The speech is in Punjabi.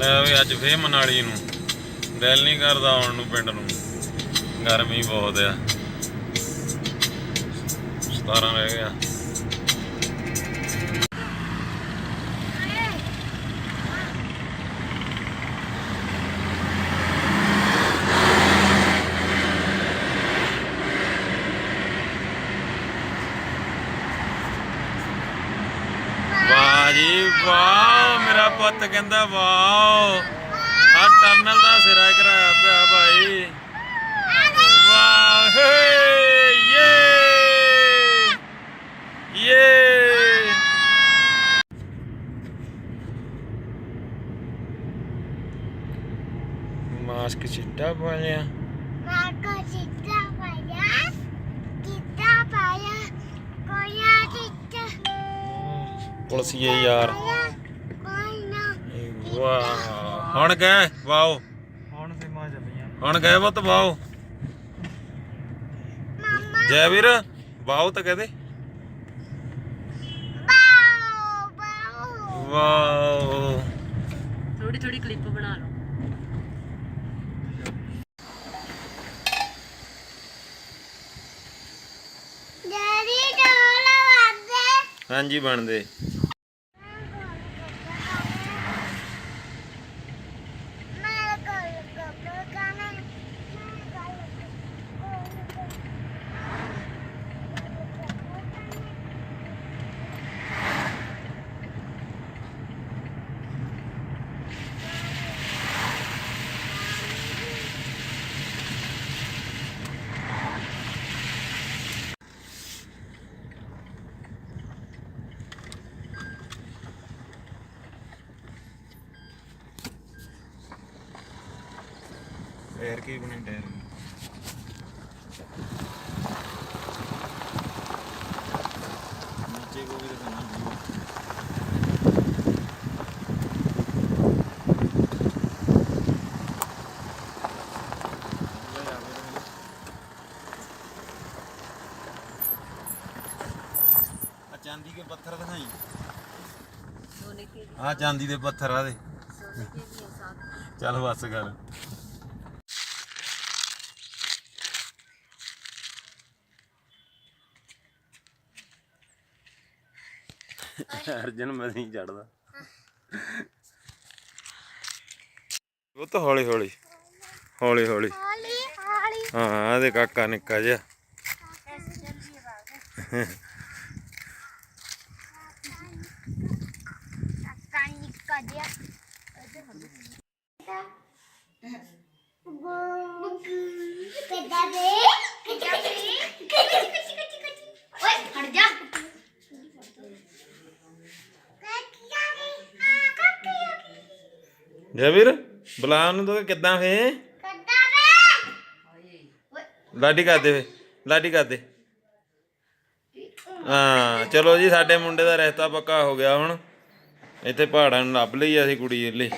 ਲੈ ਵੀ ਅੱਜ ਫੇਰ ਮਨਾਲੀ ਨੂੰ। ਦਿਲ ਨਹੀਂ ਕਰਦਾ ਆਉਣ ਨੂੰ ਪਿੰਡ ਨੂੰ। ਗਰਮੀ ਬਹੁਤ ਆ। 17 ਰਹਿ ਗਿਆ। ਵਾਹ ਜੀ ਵਾਹ। ਪੁੱਤ ਕਹਿੰਦਾ ਵਾਹ ਆ ਟਰਨਲ ਦਾ ਸਿਰਾ ਕਰਾਇਆ ਪਿਆ ਭਾਈ ਵਾਹ ਹੇ ਯੇ ਯੇ ਮਾਸਕ ਚਿੱਟਾ ਪਾ ਲਿਆ Maka kita payah, kita payah, koya kita ਪੁਲਸੀਏ ਯਾਰ payah, koya ਵਾਹ ਹੁਣ ਗਏ? ਵਾਓ। ਹੁਣ ਤੇ ਮਾਂ ਜੰਮੀਆਂ। ਹੁਣ ਗਏ ਪੁੱਤ ਵਾਓ। ਜੈ ਵੀਰ ਵਾਓ ਤਾਂ ਕਹਦੇ। bau bau. ਵਾਓ। ਥੋੜੀ ਥੋੜੀ ਕਲਿੱਪ ਬਣਾ ਲਓ। Jadi dulu ada. ਹਾਂਜੀ ਬਣਦੇ। ਟਾਇਰ ਕੀ ਬਣੇ ਟਾਇਰ ਨੀਚੇ ਕੋ ਵੀ ਦਿਖਾਣਾ ਆ ਚਾਂਦੀ ਕੇ ਪੱਥਰ ਦਿਖਾਈ। ਸੋਨੇ ਕੇ ਆ ਚਾਂਦੀ ਦੇ ਪੱਥਰ ਆ ਦੇ। ਚੱਲ ਬਸ ਕਰ। ਅਰਜਨ ਮੈਂ ਨਹੀਂ ਚੜਦਾ ਉਹ ਤਾਂ ਹੌਲੀ ਹੌਲੀ ਹੌਲੀ ਹੌਲੀ. ਹਾਂ ਇਹਦੇ ਕਾਕਾ ਨਿੱਕਾ ਜਿਹਾ Akan nikah dia. Kedabe, kedabe, Jaiveer ਬੁਲਾ ਉਹਨੂੰ ਤਾਂ ਕਿੱਦਾਂ ਫੇ? Kedabe. ਲਾਡੀ ਕਰਦੇ ਫੇ ਲਾਡੀ ਕਰਦੇ ਹਾਂ ਚਲੋ ਜੀ ਸਾਡੇ ਮੁੰਡੇ ਦਾ ਰਿਸ਼ਤਾ ਪੱਕਾ ਹੋ ਗਿਆ ਹੁਣ। ਇੱਥੇ ਪਹਾੜਾਂ ਨੂੰ ਲੱਭ ਲਈ ਅਸੀਂ ਕੁੜੀ ਲਈ।